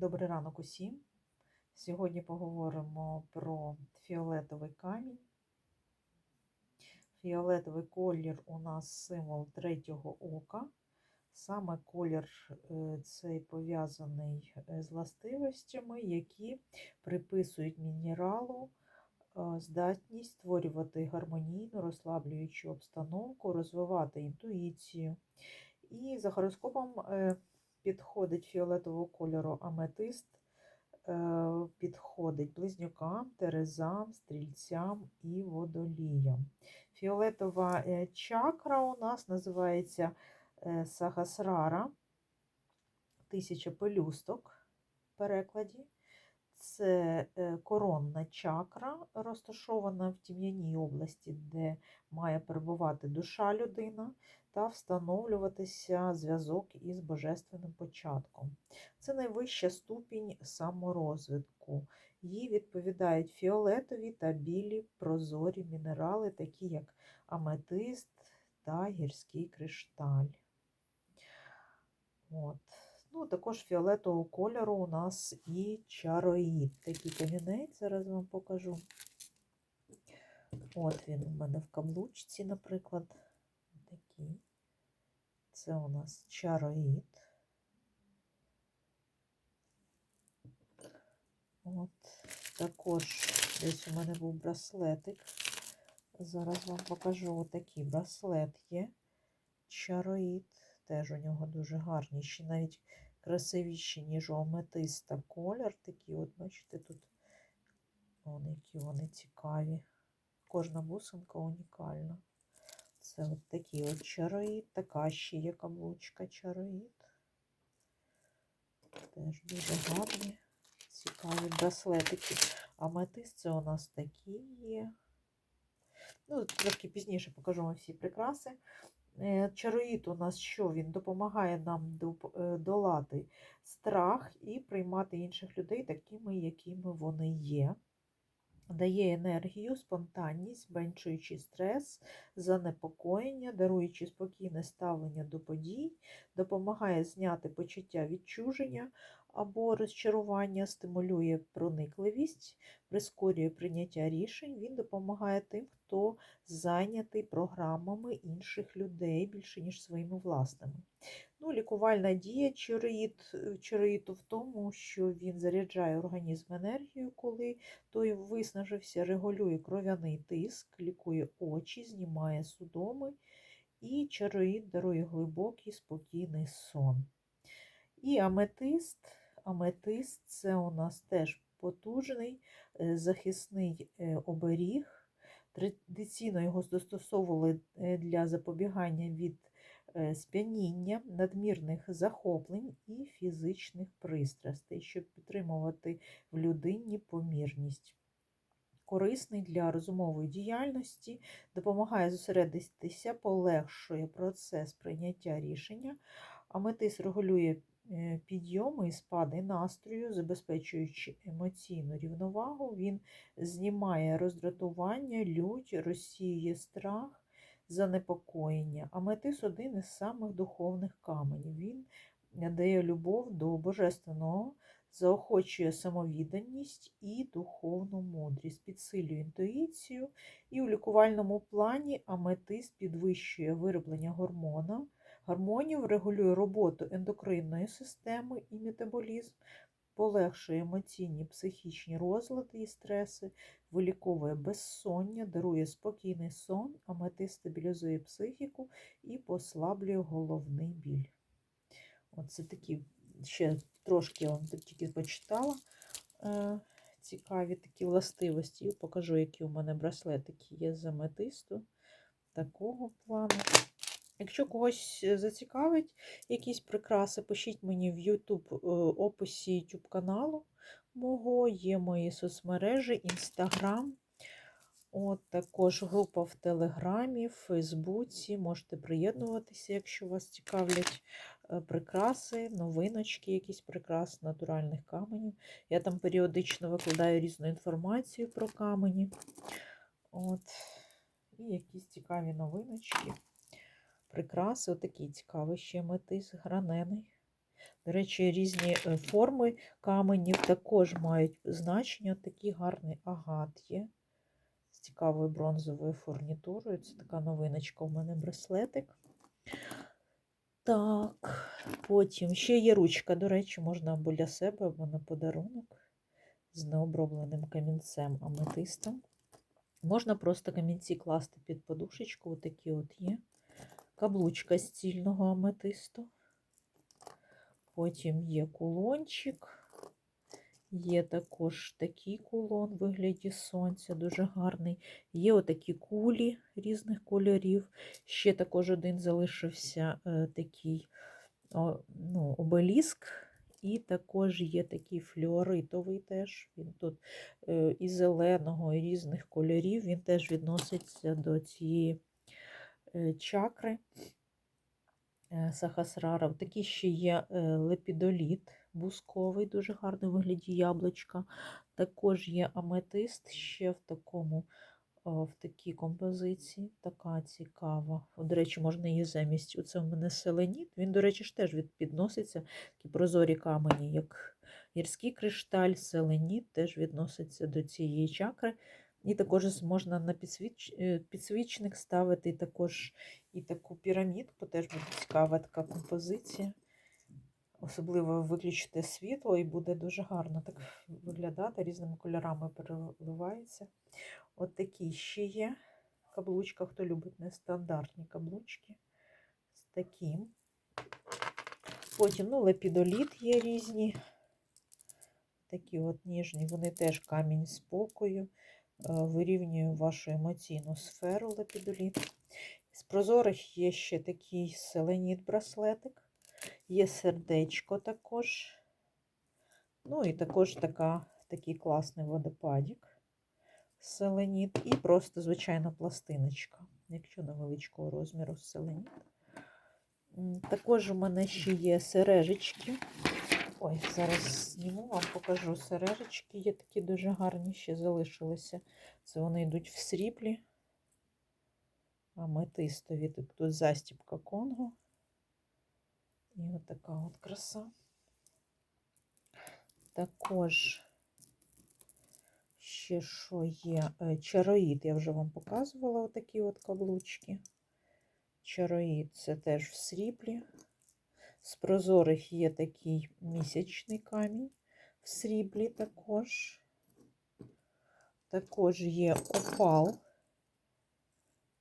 Добрий ранок усім. Сьогодні поговоримо про фіолетовий камінь. Фіолетовий колір у нас символ третього ока. Саме колір е, цей пов'язаний е, з властивостями, які приписують мінералу е, здатність створювати гармонійну, розслаблюючу обстановку, розвивати інтуїцію. І за гороскопом підходить фіолетового кольору аметист, е, підходить близнюкам, терезам, стрільцям і водоліям. Фіолетова е, чакра у нас називається е, Сагасрара, тисяча пелюсток в перекладі. Це е, коронна чакра, розташована в тім'яній області, де має перебувати душа людина та встановлюватися зв'язок із божественним початком. Це найвища ступінь саморозвитку. Їй відповідають фіолетові та білі прозорі мінерали, такі як аметист та гірський кришталь. От. Ну, також фіолетового кольору у нас і чароїд. Такий камінець, зараз вам покажу. От він у мене в каблучці, наприклад. Такий. Це у нас чароїд. От. Також десь у мене був браслетик. Зараз вам покажу отакий браслет є. Чароїд. Теж у нього дуже гарні, ще навіть красивіші, ніж у аметиста колір. Такі, от, бачите, тут Вон, які вони цікаві. Кожна бусинка унікальна. Це от такий от чароїд, така ще є каблучка чароїд. Теж дуже гарні, цікаві браслетики. Аметист це у нас такі є. Ну, трошки пізніше покажу вам всі прикраси. Е, Чароїд у нас що? Він допомагає нам е, долати страх і приймати інших людей такими, якими вони є. Дає енергію, спонтанність, зменшуючи стрес, занепокоєння, даруючи спокійне ставлення до подій, допомагає зняти почуття відчуження або розчарування, стимулює проникливість, прискорює прийняття рішень. Він допомагає тим, хто зайнятий програмами інших людей більше, ніж своїми власними. Ну, лікувальна дія чароїту в тому, що він заряджає організм енергією, коли той виснажився, регулює кров'яний тиск, лікує очі, знімає судоми, і чароїд дарує глибокий спокійний сон. І аметист. Аметист це у нас теж потужний е, захисний е, оберіг. Традиційно його застосовували е, для запобігання від сп'яніння, надмірних захоплень і фізичних пристрастей, щоб підтримувати в людині помірність. Корисний для розумової діяльності, допомагає зосередитися, полегшує процес прийняття рішення. Аметис регулює підйоми і спади настрою, забезпечуючи емоційну рівновагу. Він знімає роздратування, лють, розсіює страх, занепокоєння. Аметис один із самих духовних каменів. Він дає любов до божественного, заохочує самовідданість і духовну мудрість, підсилює інтуїцію. І у лікувальному плані аметист підвищує вироблення гормона, гормонів, регулює роботу ендокринної системи і метаболізм, полегшує емоційні психічні розлади і стреси, виліковує безсоння, дарує спокійний сон, аметист стабілізує психіку і послаблює головний біль. Оце такі, ще трошки я вам тільки почитала. Е, цікаві такі властивості. Покажу, які у мене браслетики є з аметисту такого плану. Якщо когось е, зацікавить якісь прикраси, пишіть мені в YouTube е, описі YouTube каналу мого, є мої соцмережі, Instagram. От також група в Телеграмі, Фейсбуці. Можете приєднуватися, якщо вас цікавлять е, прикраси, новиночки, якісь прикраси натуральних каменів. Я там періодично викладаю різну інформацію про камені. От. І якісь цікаві новиночки, прикраси. Отакий цікавий ще метис гранений. До речі, різні е, форми каменів також мають значення. Такий гарний агат є з цікавою бронзовою фурнітурою. Це така новиночка у мене браслетик. Так, потім ще є ручка, до речі, можна або для себе, або на подарунок з необробленим камінцем аметистом. Можна просто камінці класти під подушечку, отакі от є. Каблучка з цільного аметисту. Потім є кулончик. Є також такий кулон в вигляді сонця, дуже гарний. Є отакі кулі різних кольорів. Ще також один залишився е, такий ну, обеліск. І також є такий флюоритовий теж. Він тут е, і зеленого, і різних кольорів. Він теж відноситься до цієї чакри е, Сахасрара. Такий ще є е, лепідоліт бусковий, дуже гарний у вигляді яблучка. Також є аметист ще в такому. В такій композиції, така цікава. До речі, можна її замість. Оце в мене селеніт. Він, до речі, ж теж від- підноситься такі прозорі камені, як гірський кришталь, селеніт теж відноситься до цієї чакри. І також можна на підсвіч... підсвічник ставити також і таку пірамідку, теж буде цікава така композиція. Особливо виключити світло і буде дуже гарно так виглядати, різними кольорами переливається. От такі ще є каблучка, хто любить нестандартні каблучки. З таким. Потім ну, лепідоліт є різні. Такі от ніжні, вони теж камінь спокою, вирівнює вашу емоційну сферу лепідоліт. З прозорих є ще такий селеніт браслетик, є сердечко також. Ну і також така, такий класний водопадік селеніт. І просто звичайна пластиночка, якщо невеличкого розміру селеніт. Також у мене ще є сережечки. Ой, зараз зніму вам покажу сережечки. Є такі дуже гарні, ще залишилися. Це вони йдуть в сріблі. Аметистові. Тут, тут застіпка Конго. І от така от краса. Також ще що є? Е, Чароїд, я вже вам показувала отакі от каблучки. Чароїд це теж в сріблі. З прозорих є такий місячний камінь в сріблі також. Також є опал.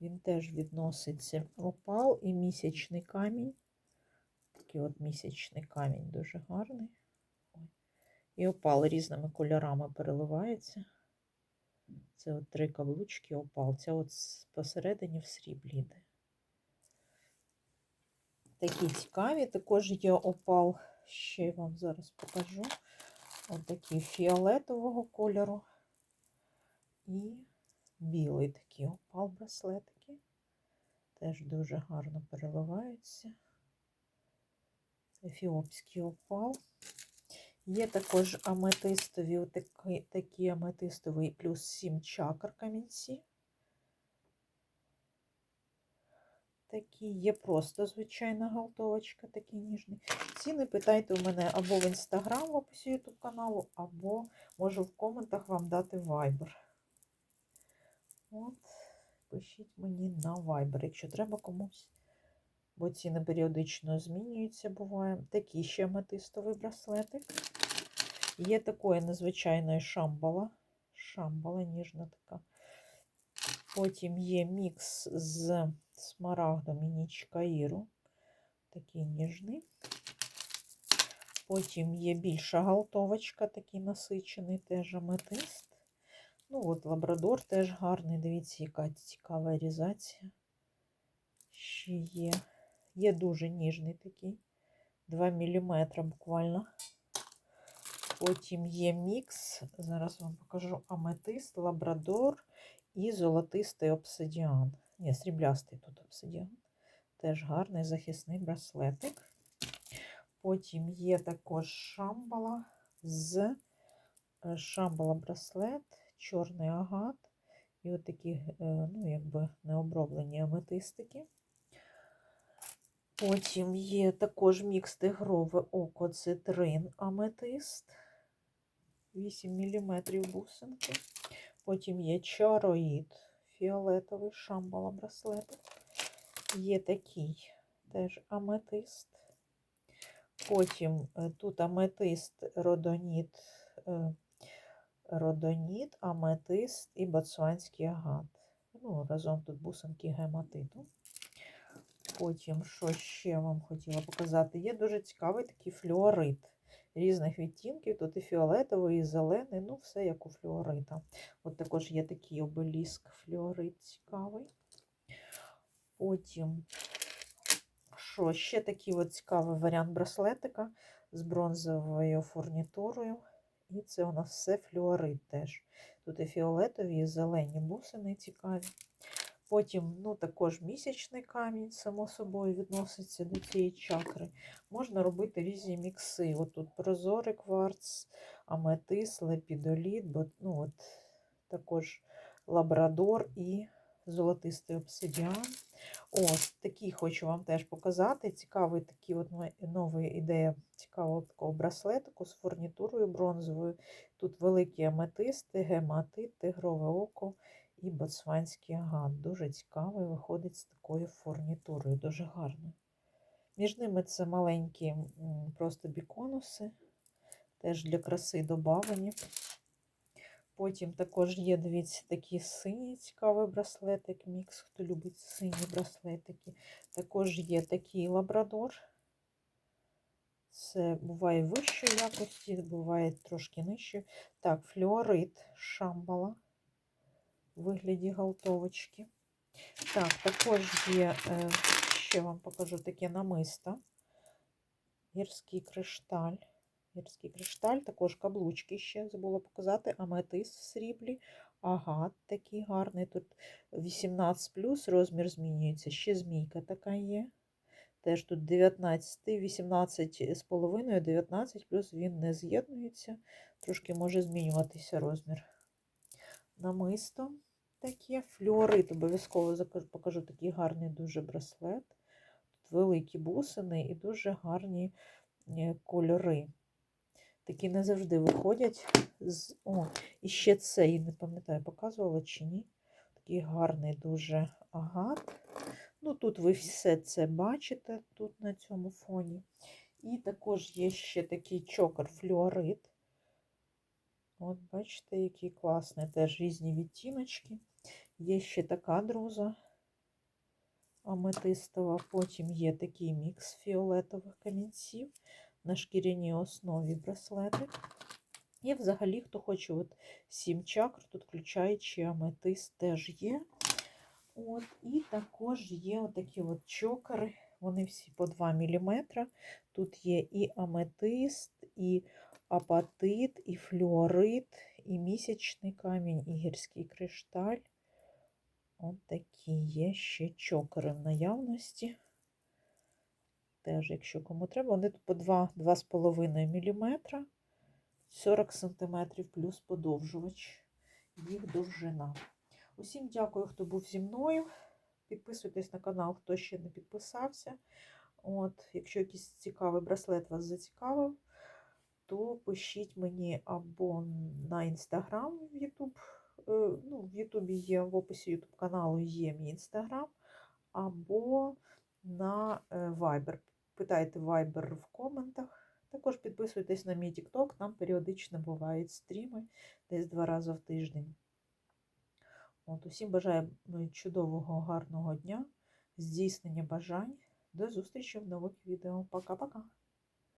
Він теж відноситься опал і місячний камінь. Такий от місячний камінь дуже гарний. І опал різними кольорами переливається. Це от три каблучки опал. Це от посередині в сріблі йде. Такі цікаві. Також є опал, ще вам зараз покажу. Ось такий фіолетового кольору. І білий такий опал браслетики. Теж дуже гарно переливаються. Ефіопський опал. Є також аметистові, отакі, такі аметистові плюс 7 чакр камінці. Такі є просто звичайна галтовочка, такий ніжний. Ціни питайте у мене або в інстаграм в описі YouTube каналу, або можу в коментах вам дати Viber. От, пишіть мені на Viber, якщо треба комусь. Бо ціни періодично змінюються, буває. Такий ще аметистовий браслетик. Є такої незвичайної шамбала. Шамбала ніжна така. Потім є мікс з смарагдом і ніч Каїру. Такий ніжний. Потім є більша галтовочка, такий насичений, теж аметист. Ну, от лабрадор теж гарний. Дивіться, яка цікава різація. Ще є. Є дуже ніжний такий. 2 мм буквально. Потім є мікс. Зараз вам покажу аметист, лабрадор і золотистий обсидіан. Ні, сріблястий тут обсидіан. Теж гарний захисний браслетик. Потім є також шамбала з е, шамбала браслет, чорний агат. І от такі, е, ну, якби необроблені аметистики. Потім є також мікс тигрове око цитрин аметист. 8 мм бусинки. Потім є чароїд фіолетовий шамбала браслетик. Є такий теж аметист. Потім е, тут аметист, родоніт, е, родоніт, аметист і ботсванський агат. Ну, разом тут бусинки гематиту. Потім, що ще вам хотіла показати, є дуже цікавий такий флюорит різних відтінків. Тут і фіолетовий, і зелений, ну, все як у флюорита. От також є такий обеліск флюорит цікавий. Потім, що ще такий от цікавий варіант браслетика з бронзовою фурнітурою. І це у нас все флюорит теж. Тут і фіолетові, і зелені бусини цікаві. Потім, ну, також місячний камінь, само собою, відноситься до цієї чакри. Можна робити різні мікси. От тут прозорий кварц, аметис, лепідоліт, бо, ну, от, також лабрадор і золотистий обсидіан. Ось такий хочу вам теж показати. Цікавий такий от нова ідея цікавого такого браслетику з фурнітурою бронзовою. Тут великі аметисти, гематит, тигрове око і ботсванський агат. Дуже цікавий, виходить з такою фурнітурою, дуже гарно. Між ними це маленькі просто біконуси, теж для краси додавані. Потім також є, дивіться, такі сині цікавий браслетик, мікс, хто любить сині браслетики. Також є такий лабрадор. Це буває вищої якості, буває трошки нижче. Так, флюорит шамбала в вигляді галтовочки. Так, також є, е, ще вам покажу таке намисто. Гірський кришталь. Гірський кришталь, також каблучки ще забула показати, аметист в сріблі, агат такий гарний. Тут 18 розмір змінюється. Ще змійка така є. Теж тут 19, 18 з половиною, 19 плюс він не з'єднується. Трошки може змінюватися розмір. Намисто таке. Флюорит, обов'язково покажу такий гарний дуже браслет. Тут великі бусини і дуже гарні е, кольори. Такі не завжди виходять з. О, і ще цей, не пам'ятаю, показувала чи ні. Такий гарний дуже агат. Ну, тут ви все це бачите, тут на цьому фоні. І також є ще такий чокер флюорит. От, бачите, який класний, теж різні відтіночки. Є ще така друза аметистова. Потім є такий мікс фіолетових камінців на шкіряній основі браслетик. І взагалі, хто хоче от 7 чакр, тут включаючи аметист, теж є. От, І також є отакі от чокери, вони всі по 2 мм. Тут є і аметист, і апатит, і флюорит, і місячний камінь, і гірський кришталь. От такі є ще чокери в наявності. Теж, якщо кому треба, вони тут по 2-2,5 мм, 40 см плюс подовжувач, їх довжина. Усім дякую, хто був зі мною. Підписуйтесь на канал, хто ще не підписався. От, Якщо якийсь цікавий браслет вас зацікавив, то пишіть мені або на інстаграм в Ютуб. Ну, в Ютубі є в описі Ютуб каналу є мій інстаграм, або на Viber. Питайте Viber в коментах. Також підписуйтесь на мій TikTok, там періодично бувають стріми десь два рази в тиждень. От, Усім бажаю чудового, гарного дня, здійснення бажань. До зустрічі в нових відео. Пока-пока!